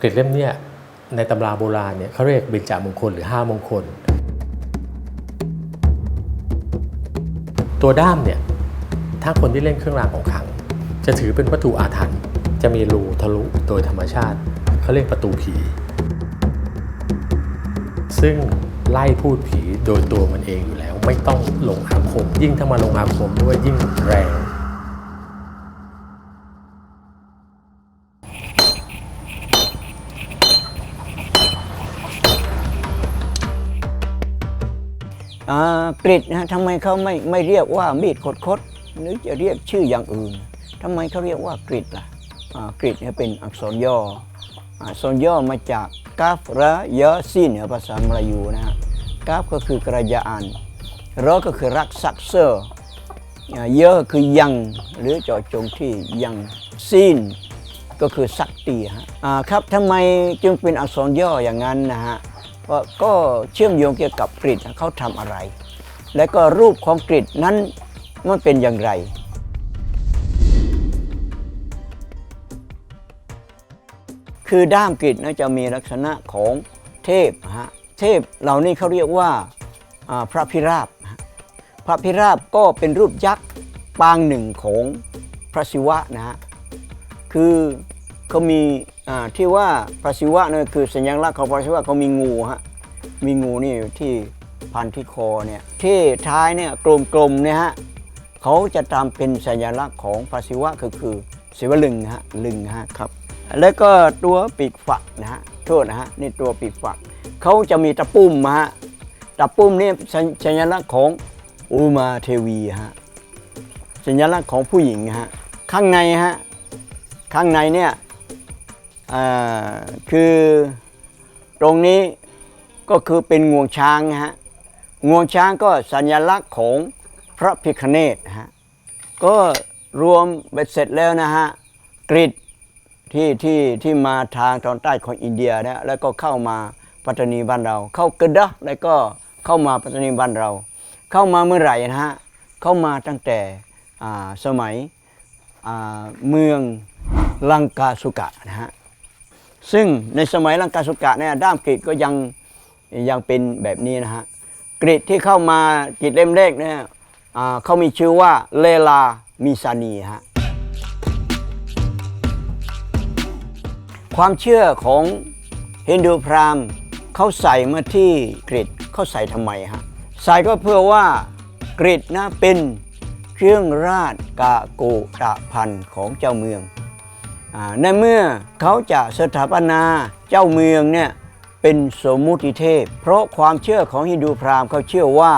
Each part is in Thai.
กริดเล่มเนี่ยในตำราโบราณเนี่ยเขาเรียกเบญจามงคลหรือห้ามงคล ตัวด้ามเนี่ยถ้าคนที่เล่นเครื่องรางของขลัง จะถือเป็นวัตถุอาถรรพ์จะมีรูทะลุโดยธรรมชาติเขาเรียกประตูผี ซึ่งไล่พูดผีโดยตัวมันเองอยู่แล้ว ไม่ต้องลงอาคม ยิ่งถ้ามาลงอาคมด้วยยิ่งแรง กริดนะทำไมเขาไม่ไม่เรียกว่ามีดคดคดหรือจะเรียกชื่ออย่างอื่นทำไมเขาเรียกว่ากริดล่ะอ่ากริดเนี่ยเป็นอักษรย่ออักษรย่อมาจากกาฟระยะซีนเนี่ยภาษามลายูนะฮะกาฟก็คือกระยาอันรอก็คือรักซักเซอร์เยอะคือยังหรือเจาะจงที่ยังซีนก็คือสักตีฮะครับทำไมจึงเป็นอักษรย่ออย่างนั้นนะฮะ ก็เชื่อมโยงเกี่ยวกับกริดเขาทำอะไร และก็รูปของกริดนั้นมันเป็นอย่างไรคือด้ามกริดนะจะมีลักษณะของเทพนะฮะเทพเหล่านี้เขาเรียกว่าพระพิราบ พระพิราบก็เป็นรูปยักษ์ปางหนึ่งของพระศิวะนะฮะคือเขามี ที่ว่าพระศิวะเนี่ยคือสัญลักษณ์ของพระศิวะเขามีงูฮะมีงูนี่ที่พันที่คอเนี่ยที่ท้ายเนี่ยกลมๆเนี่ยฮะเขาจะทำเป็นสัญลักษณ์ของพระศิวะคือคือศิวลึงฮะลึงฮะครับแล้วก็ตัวปีกฝักนะฮะโทษนะฮะนี่ตัวปีกฝักเขาจะมีตะปุ่มฮะตะปุ่มนี่สัญสัญลักษณ์ของอุมาเทวีฮะสัญลักษณ์ของผู้หญิงฮะข้างในฮะข้างในเนี่ย คือตรงนี้ก็คือเป็นงวงช้างนะฮะงวงช้างก็สัญลักษณ์ของพระพิคเนตนะฮะก็รวมเบ็ดเสร็จแล้วนะฮะกริดที่ที่ที่มาทางตอนใต้ของอินเดียนะแล้วก็เข้ามาปัตตานีบ้านเรา เข้ากระดะแล้วก็เข้ามาปัตตานีบ้านเรา เข้ามาเมื่อไหร่นะฮะเข้ามาตั้งแต่สมัยเมืองลังกาสุกะนะฮะ ซึ่งในสมัยลังกาสุกะเนี่ยด้ามกรีดก็ยังยังเป็นแบบนี้นะฮะกรีดที่เข้ามากรีดเล่มแรกเนี่ยเขามีชื่อว่าเลลามิซานีฮะความเชื่อของฮินดูพราหมณ์เขาใส่มาที่กรีดเขาใส่ทำไมฮะใส่ก็เพื่อว่ากรีดนะเป็นเครื่องราชกะโกตะพันธ์ของเจ้าเมือง ในเมื่อเขาจะสถาปนาเจ้าเมืองเนี่ยเป็นสมมุติเทพ เพราะความเชื่อของฮินดูพราหมณ์เขาเชื่อว่า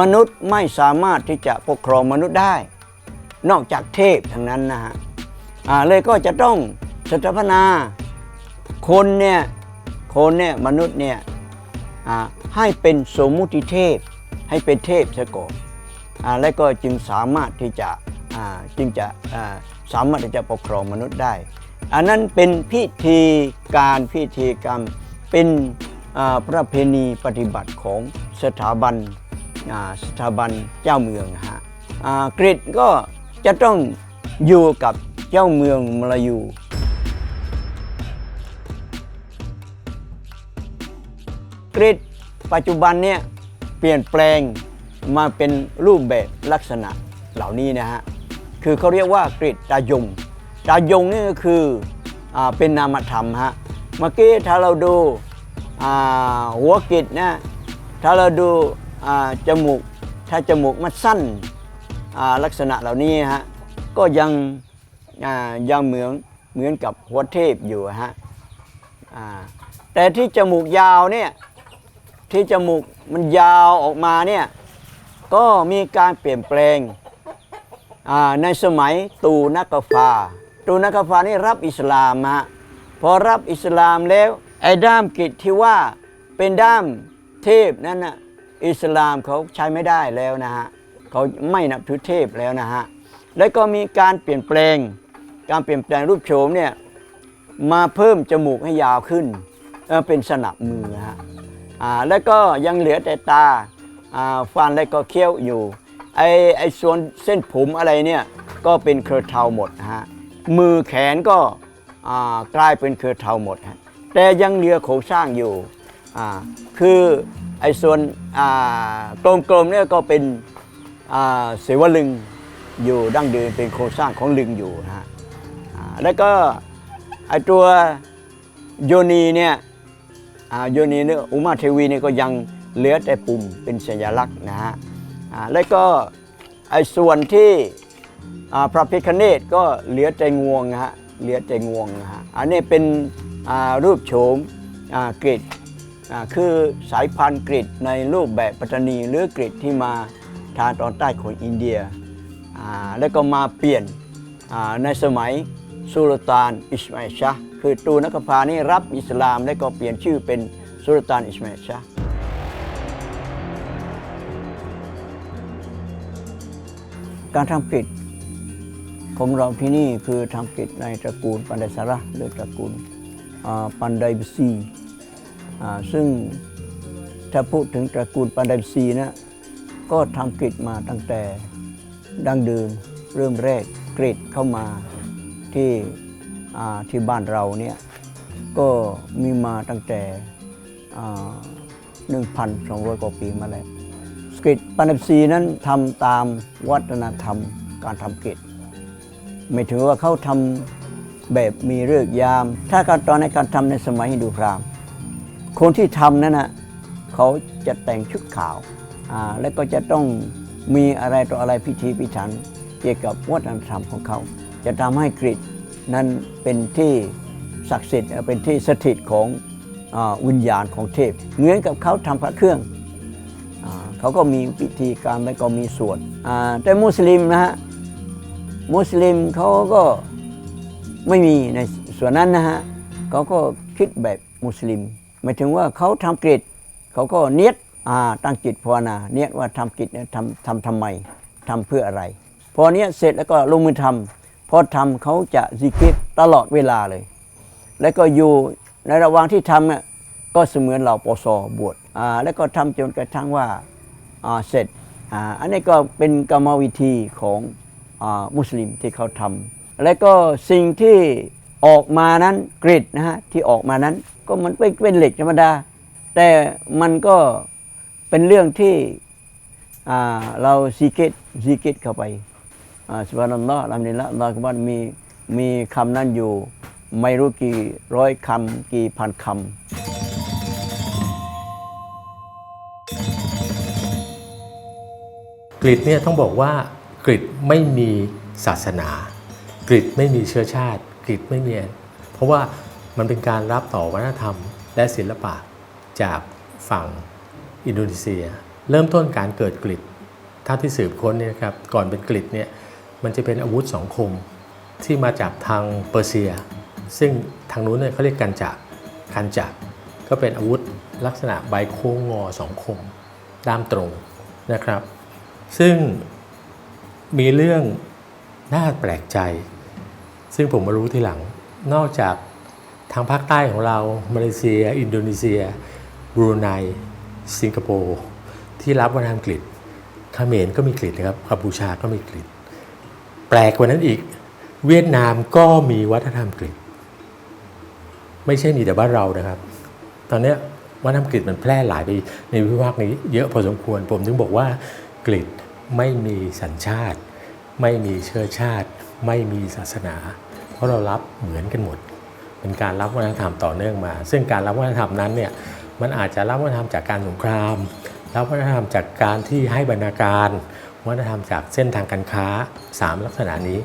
มนุษย์ไม่สามารถที่จะปกครองมนุษย์ได้ นอกจากเทพทั้งนั้นนะฮะเลยก็จะต้องสถาปนาคนเนี่ยคนเนี่ยมนุษย์เนี่ยให้เป็นสมมุติเทพ ให้เป็นเทพซะก่อนอและก็จึงสามารถที่จะจึงจะ สามารถที่จะปกครองมนุษย์ได้ อันนั้นเป็นพิธีการพิธีกรรมเป็นประเพณีปฏิบัติของสถาบันสถาบันเจ้าเมืองฮะกรีกก็จะต้องอยู่กับเจ้าเมืองมลายูกรีดปัจจุบันเนี่ยเปลี่ยนแปลงมาเป็นรูปแบบลักษณะเหล่านี้นะฮะ คือเขาเรียกว่ากรีดตายงตายงนี่ก็คืออเป็นนามธรรมฮะเมื่อกี้ถ้าเราดูาหัวกรีดนะถ้าเราดูาจมูกถ้าจมูกมันสั้นลักษณะเหล่านี้ฮะก็ยังยังเหมือนเหมือนกับหัวเทพอยู่ฮะแต่ที่จมูกยาวเนี่ยที่จมูกมันยาวออกมาเนี่ยก็มีการเปลี่ยนแปลง ในสมัยตูนักฟา ตูนักฟานี่รับอิสลามฮะพอรับอิสลามแล้วไอ้ด้ามกิจที่ว่าเป็นด้ามเทพนั้นนะอิสลามเขาใช้ไม่ได้แล้วนะฮะเขาไม่นับถือเทพแล้วนะฮะแล้วก็มีการเปลี่ยนแปลง การเปลี่ยนแปลงรูปโฉมเนี่ยมาเพิ่มจมูกให้ยาวขึ้นเเป็นสนับมือฮะอ่าแล้วก็ยังเหลือแต่ตาอ่าฟันแล้วก็เคี้ยวอยู่ ไอไอส่วนเส้นผมอะไรเนี่ยก็เป็นเครือเทาหมดนะฮะมือแขนก็กลายเป็นเครือเทาหมดฮะแต่ยังเหลือโครงสร้างอยู่คือไอ้ส่วนกลมๆเนี่ยก็เป็นเสวลึงอยู่ดั้งเดิมเป็นโครงสร้างของลึงอยู่นะฮะแล้วก็ไอ้ตัวโยนีเนี่ยโยนีเนี่ยอุมาเทวีเนี่ยก็ยังเหลือแต่ปุ่มเป็นสัญลักษณ์นะฮะ แล้วก็ไอ้ส่วนที่พระพิคเนตก็เหลือใจงวงนะฮะเหลือใจงวงนะฮะอันนี้เป็นรูปโฉมกรีดอ่าคือสายพันธุ์กรีดในรูปแบบปัตตานีหรือกรีดที่มาทางตอนใต้ของอินเดีย แล้วก็มาเปลี่ยนในสมัยสุลต่านอิสมาอิชาห์คือตูนักพานี่รับอิสลาม แล้วก็เปลี่ยนชื่อเป็นสุลต่านอิสมาอิชา การทำกริดของเราที่นี่คือทำกริดในตระกูลปันไดสาระหรือตระกูลปันไดบซีซึ่งถ้าพูดถึงตระกูลปันไดบซีนะก็ทำกริดมาตั้งแต่ดั้งเดิมเริ่มแรกกริดเข้ามาที่ที่บ้านเราเนี่ยก็มีมาตั้งแต่อ่า1,200 กว่าปีมาแล้ว กริตปันซีนั้นทำตามวัฒนธรรมการทำกริดไม่ถือว่าเขาทำแบบมีเลิกษ์ยาม ถ้าการตอนในการทำในสมัยฮินดูพราหมณ์คนที่ทำนั้นนะเขาจะแต่งชุดขาวอ่าแล้วก็จะต้องมีอะไรต่ออะไรพิธีพิถันเกี่ยวกับวัฒนธรรมของเขา จะทำให้กริดนั้นเป็นที่ศักดิ์สิทธิ์เป็นที่สถิตของอวิญญาณของเทพเหมือนกับเขาทำพระเครื่อง เขาก็มีพิธีการแล้วก็มีสวดอ่าแต่มุสลิมนะฮะมุสลิมเขาก็ไม่มีในส่วนนั้นนะฮะเขาก็คิดแบบมุสลิมหมายถึงว่าเขาทำกริดเขาก็เนียดอ่าตั้งจิตภาวนาเนียดว่าทำกิจเนี่ยทำทำทำไมทำเพื่ออะไร พอเนี้ยเสร็จแล้วก็ลงมือทำพอทำเขาจะซิกิรตลอดเวลาเลย แล้วก็อยู่ในระหว่างที่ทำเนี่ยก็เสมือนเราปสบวชอ่าแล้วก็ทำจนกระทั่งว่า เสร็จอ่าอันนี้ก็เป็นกรรมวิธีของอามุสลิมที่เขาทำแล้วก็สิ่งที่ออกมานั้นกริดนะฮะที่ออกมานั้นก็มันเป็นเป็นเหล็กธรรมดา แต่มันก็เป็นเรื่องที่เราซีเกตซีเกตเข้าไปอ่าสุบานัลลอฮ์ลฮัมดุลิลละลอฮ์กุบันมีมีคำนั้นอยู่ ไม่รู้กี่ร้อยคำกี่พันคำ กริดเนี่ยต้องบอกว่ากริดไม่มีศาสนากริดไม่มีเชื้อชาติกริดไม่มีเพราะว่ามันเป็นการรับต่อวัฒนธรรม และศิลปะจากฝั่งอินโดนีเซีย เริ่มต้นการเกิดกริดถ้าที่สืบค้นเนี่ยนะครับก่อนเป็นกริดเนี่ยมันจะเป็นอาวุธสองคมที่มาจากทางเปอร์เซีย ซึ่งทางนู้นเนี่ยเขาเรียกกันจักกันจักก็เป็นอาวุธลักษณะใบโค้งงอสองคมด้ามตรงนะครับ ซึ่งมีเรื่องน่าแปลกใจ ซึ่งผมมารู้ทีหลัง นอกจากทางภาคใต้ของเรา มาเลเซีย อินโดนีเซีย บรูไน สิงคโปร์ ที่รับวัฒนธรรมกรีกเขมรก็มีกรีกนะครับกัมพูชาก็มีกรีกแปลกกว่านั้นอีก เวียดนามก็มีวัฒนธรรมกรีกไม่ใช่มีแต่บ้านเรานะครับ ตอนนี้วัฒนธรรมกรีกมันแพร่หลายไปในวิภาคนี้เยอะพอสมควร ผมถึงบอกว่า กรีกไม่มีสัญชาติ ไม่มีเชื้อชาติ ไม่มีศาสนา เพราะเรารับเหมือนกันหมด เป็นการรับวัฒนธรรมต่อเนื่องมา ซึ่งการรับวัฒนธรรมนั้นเนี่ยมันอาจจะรับวัฒนธรรมจากการสงครามรับวัฒนธรรมจากการที่ให้บรรณาการวัฒนธรรมจากเส้นทางการค้าสามลักษณะนี้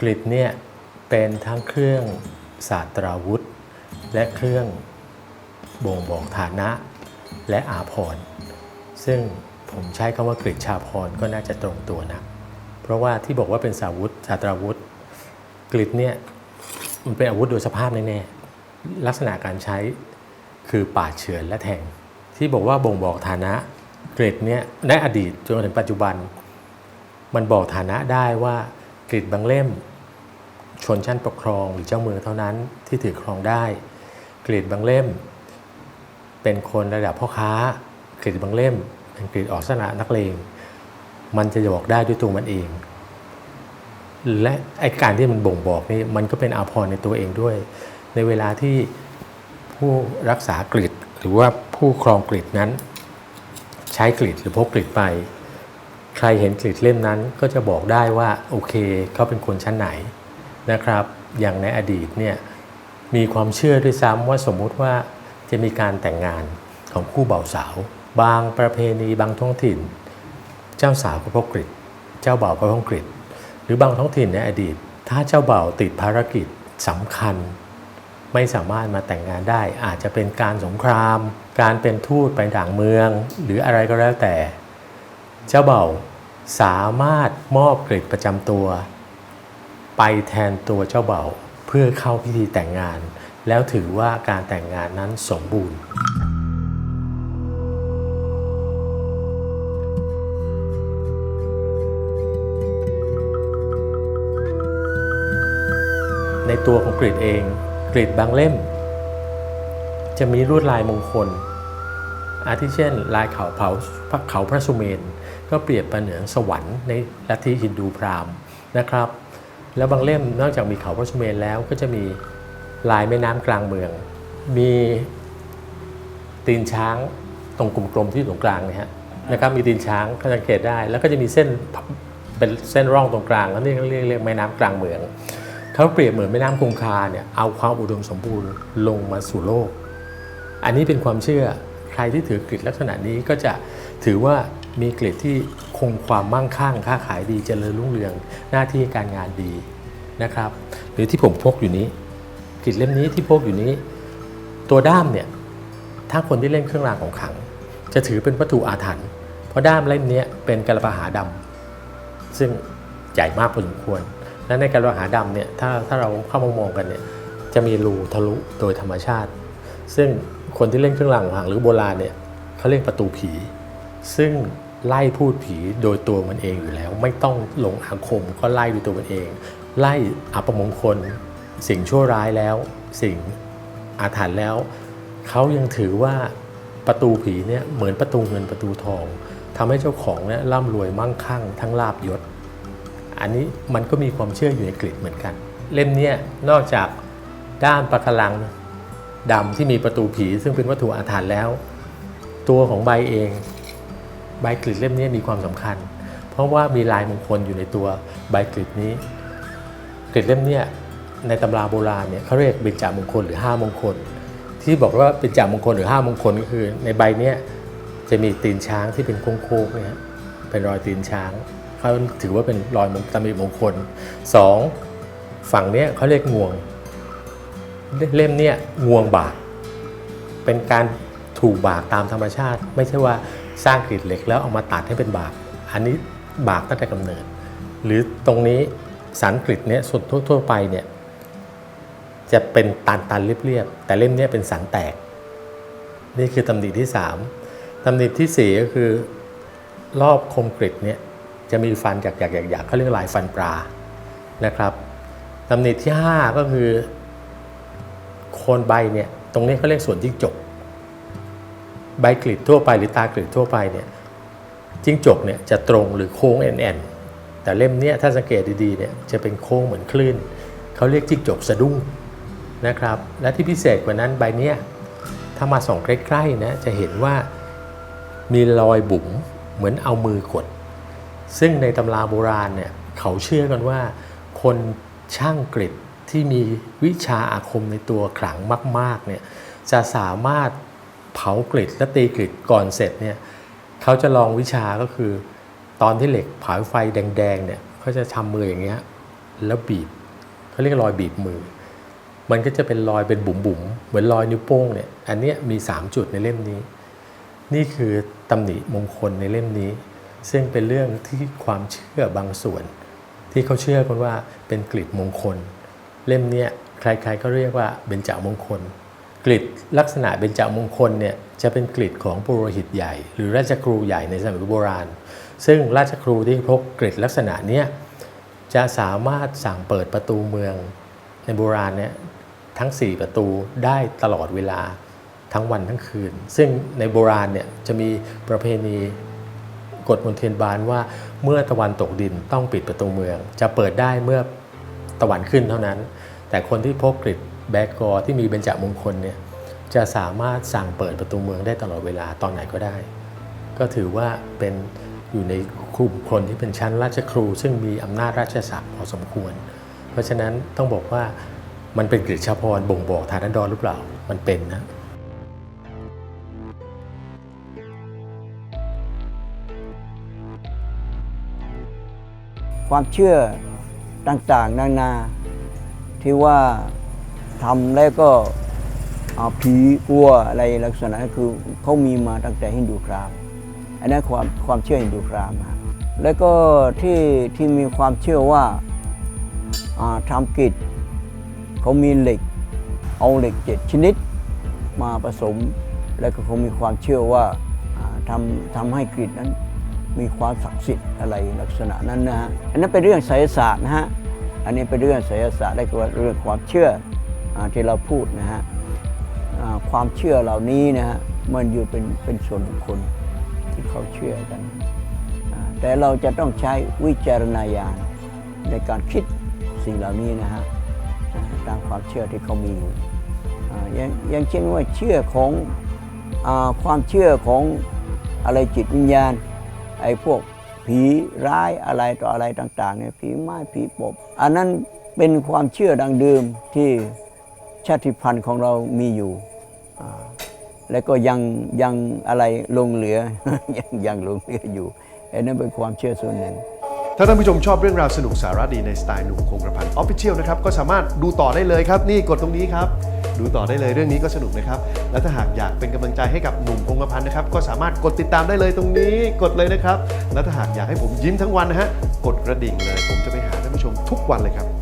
กริดเนี่ยเป็นทั้งเครื่องศาสตราวุธ และเครื่องบ่งบอกฐานะและอาภรณ์ซึ่งผมใช้คำว่ากริชาพรก็น่าจะตรงตัวนะ เพราะว่าที่บอกว่าเป็นสาวุธศาตราวุธ กริดเนี่ยมันเป็นอาวุธโดยสภาพแน่ๆลักษณะการใช้คือปาดเฉือนและแทง ที่บอกว่าบ่งบอกฐานะกริดเนี่ยในอดีตจนถึงปัจจุบัน มันบอกฐานะได้ว่ากริดบางเล่ม ชนชั้นปกครองหรือเจ้าเมืองเท่านั้นที่ถือครองได้ กรีดบางเล่ม เป็นคนระดับพ่อค้ากรีดบางเล่ม เป็นกรีดออกษณะนักเลงมันจะบอกได้ด้วยตัวมันเอง และไอการที่มันบ่งบอกนี่มันก็เป็นอาภรณ์ในตัวเองด้วย ในเวลาที่ผู้รักษากฤษหรือว่าผู้ครองกฤษนั้น ใช้กฤษหรือพกกฤษไป ใครเห็นกฤษเล่มนั้นก็จะบอกได้ว่าโอเคเขาเป็นคนชั้นไหนนะครับ อย่างในอดีตเนี่ย มีความเชื่อด้วยซ้ำว่าสมมุติว่าจะมีการแต่งงานของคู่บ่าวสาว บางประเพณีบางท้องถิ่น เจ้าสาวก็พกกฤษเจ้าบ่าวก็พกกฤษหรือบางท้องถิ่นในอดีต ถ้าเจ้าบ่าวติดภารกิจสำคัญ ไม่สามารถมาแต่งงานได้ อาจจะเป็นการสงคราม การเป็นทูตไปต่างเมือง หรืออะไรก็แล้วแต่ เจ้าเบ่าวสามารถมอบกฤษประจำตัว ไปแทนตัวเจ้าเบ่าว เพื่อเข้าพิธีแต่งงาน แล้วถือว่าการแต่งงานนั้นสมบูรณ์ในตัวของกรีดเองกรีดบางเล่ม จะมีลวดลายมงคล อาทิเช่น ลายเขาเผาเขาพระสุเมน ก็เปรียบประเหนืองสวรรค์ในลัทธิฮินดูพราหมณ์นะครับ แล้วบางเล่มนอกจากมีเขาพระสุเมนแล้วก็จะมีลายแม่น้ำกลางเมือง มีตีนช้างตรงกลมๆที่อยู่ตรงกลางนะฮะนะครับมีตีนช้างก็สังเกตได้ แล้วก็จะมีเส้นเป็นเส้นร่องตรงกลางแล้วนี่เรียกเรียกแม่น้ำกลางเมืองเขาเปรียบเหมือนแม่น้ำคงคาเนี่ยเอาความอุดมสมบูรณ์ลงมาสู่โลก อันนี้เป็นความเชื่อใครที่ถือกฤษลักษณะนี้ก็จะถือว่ามีกฤษที่ คงความมั่งคั่งค้าขายดีเจริญรุ่งเรืองหน้าที่การงานดีนะครับ หรือที่ผมพกอยู่นี้กฤษเล่มนี้ที่พกอยู่นี้ ตัวด้ามเนี่ยถ้าคนที่เล่นเครื่องรางของขลัง จะถือเป็นวัตถุอาถรรพ์เพราะด้ามเล่มนี้เป็นกระปะหาดำซึ่งใหญ่มากพอสมควร และในกระปะหาดำเนี่ยถ้าถ้าเราเข้ามามองกันเนี่ยจะมีรูทะลุโดยธรรมชาติ ซึ่งคนที่เล่นเครื่องรางของขลังหรือโบราณเนี่ยเขาเรียกประตูผี ซึ่ง ไล่พูดผีโดยตัวมันเองอยู่แล้ว ไม่ต้องลงอาคมก็ไล่ด้วยตัวมันเอง ไล่อัปมงคล สิ่งชั่วร้ายแล้ว สิ่งอาถรรพ์แล้วเขายังถือว่าประตูผีเนี่ยเหมือนประตูเงินประตูทองทำให้เจ้าของเนี่ยร่ำรวยมั่งคั่ง ทั้งลาบยศ อันนี้มันก็มีความเชื่ออยู่ในกฤษเหมือนกัน เล่มเนี้ยนอกจากด้านประคลังดำที่มีประตูผีซึ่งเป็นวัตถุอาถรรพ์แล้ว ตัวของใบเอง ใบกฤษเล่มนี้มีความสำคัญ เพราะว่ามีลายมงคลอยู่ในตัวใบกฤษนี้กฤษเล่มนี้ในตำราโบราณเนี่ยเขาเรียกเบญจมงคลหรือห้ามงคล ที่บอกว่าเป็นจามงคลหรือห้ามงคลก็คือ ในใบเนี้ยจะมีตีนช้างที่เป็นโค้งๆเนี่ยเป็นรอยตีนช้างเขาถือว่าเป็นรอยมงตำหนิมงคลสองฝั่งเนี้ยเขาเรียกงวง เล่มเนี่ยงวงบาก เป็นการถูกบากตามธรรมชาติ ไม่ใช่ว่า สร้างกรีดเหล็กแล้วเอามาตัดให้เป็นบาก อันนี้บากตั้งแต่กำเนิด หรือตรงนี้สันกฤษเนี่ยส่วนทั่ว ๆ ไปเนี่ยจะเป็นตันตันเรียบๆแต่เล่มเนี้เป็นสันแตก นี่คือตำหนิที่ 3ตำหนิที่สี่ก็คือ รอบคมกริดเนี่ยจะมีฟันจากหยักๆๆเขาเรียกลายฟันปลานะครับตำหนิที่ 5 ก็คือ โคนใบเนี่ยตรงนี้เขาเรียกส่วนจิ้งจก ใบกลีดทั่วไปหรือตากลีดทั่วไปเนี่ยจิ้งจกเนี่ยจะตรงหรือโค้งแอนๆแต่เล่มเนี้ยถ้าสังเกตดีๆเนี่ยจะเป็นโค้งเหมือนคลื่นเขาเรียกจิ้งจกสะดุ้งนะครับและที่พิเศษกว่านั้นใบเนี้ยถ้ามาส่องใกล้ๆนะจะเห็นว่ามีรอยบุ๋มเหมือนเอามือกด ซึ่งในตำราโบราณเนี่ยเขาเชื่อกันว่า คนช่างกฤษที่มีวิชาอาคมในตัวขลังมากๆเนี่ยจะสามารถ เผากฤษและตีกฤษก่อนเสร็จเนี่ยเขาจะลองวิชาก็คือ ตอนที่เหล็กเผาไฟแดงๆเนี่ยเขาจะทำมืออย่างเงี้ยแล้วบีบเขาเรียกรอยบีบมือ มันก็จะเป็นรอยเป็นบุ๋มๆเหมือนรอยนิ้วโป้งเนี่ยอันเนี้ยมี 3 จุดในเล่มนี้ นี่คือตำหนิมงคลในเล่มนี้ ซึ่งเป็นเรื่องที่ความเชื่อบางส่วน ที่เขาเชื่อกันว่าเป็นกฤษมงคล เล่มเนี้ยใครๆก็เรียกว่าเบญจมงคล กฤษลักษณะเบญจมงคลเนี่ยจะเป็นกฤษของปุโรหิตใหญ่ หรือราชครูใหญ่ในสมัยโบราณ ซึ่งราชครูที่พบกฤษลักษณะเนี้ยจะสามารถสั่งเปิดประตูเมืองในโบราณเนี่ยทั้ง 4 ประตูได้ตลอดเวลาทั้งวันทั้งคืน ซึ่งในโบราณเนี่ยจะมีประเพณีกฎมนเทียนบานว่าเมื่อตะวันตกดินต้องปิดประตูเมือง จะเปิดได้เมื่อตะวันขึ้นเท่านั้น แต่คนที่พกกริด แบกกอร์ที่มีเบญจมงคลเนี่ยจะสามารถสั่งเปิดประตูเมืองได้ตลอดเวลาตอนไหนก็ได้ ก็ถือว่าเป็นอยู่ในกลุ่มคนที่เป็นชั้นราชครู ซึ่งมีอำนาจราชศักดิ์พอสมควร เพราะฉะนั้นต้องบอกว่ามันเป็นกฤษชาพรบ่งบอกฐานันดรหรือเปล่ามันเป็นนะความเชื่อต่างๆ นานาที่ว่า ทำแล้วก็เอาผีกลัวอะไรลักษณะนั้นคือเขามีมาตั้งแต่ฮินดูครามอันนั้นความความเชื่อฮินดูครามฮะแล้วก็ที่ที่มีความเชื่อว่าทำกิจเขามีเหล็ก เอาเหล็กเจ็ดชนิดมาผสม แล้วก็เขามีความเชื่อว่าทำทำให้กรีดนั้นมีความศักดิ์สิทธิ์อะไรลักษณะนั้นนะฮะอันนั้นเป็นเรื่องไสยศาสตร์นะฮะอันนี้เป็นเรื่องไสยศาสตร์และก็เรื่องความเชื่อ ที่เราพูดนะฮะความเชื่อเหล่านี้นะฮะมันอยู่เป็นเป็นส่วนบุคคลที่เขาเชื่อกัน แต่เราจะต้องใช้วิจารณญาณในการคิดสิ่งเหล่านี้นะฮะอ่าตามความเชื่อที่เขามีอยู่อย่างย่างเช่นว่าเชื่อของอความเชื่อของอะไรจิตวิญญาณไอ้พวกผีร้ายอะไรต่ออะไรต่างๆเนี่ยผีไม้ผีปอบอันนั้นเป็นความเชื่อดังเดิมที่ ชาติพันธุ์ของเรามีอยู่ และก็ยังยังอะไรลงเหลือยังยังลงเหลืออยู่อันนั้นเป็นความเชื่อส่วนหนึ่ง ถ้าท่านผู้ชมชอบเรื่องราวสนุกสาระดีในสไตล์หนุ่มคงกระพันออฟฟิเชียลนะครับ ก็สามารถดูต่อได้เลยครับ นี่กดตรงนี้ครับ ดูต่อได้เลยเรื่องนี้ก็สนุกนะครับ และถ้าหากอยากเป็นกำลังใจให้กับหนุ่มคงกระพันนะครับ ก็สามารถกดติดตามได้เลยตรงนี้ กดเลยนะครับ และถ้าหากอยากให้ผมยิ้มทั้งวันนะฮะ กดกระดิ่งเลย ผมจะไปหาท่านผู้ชมทุกวันเลยครับ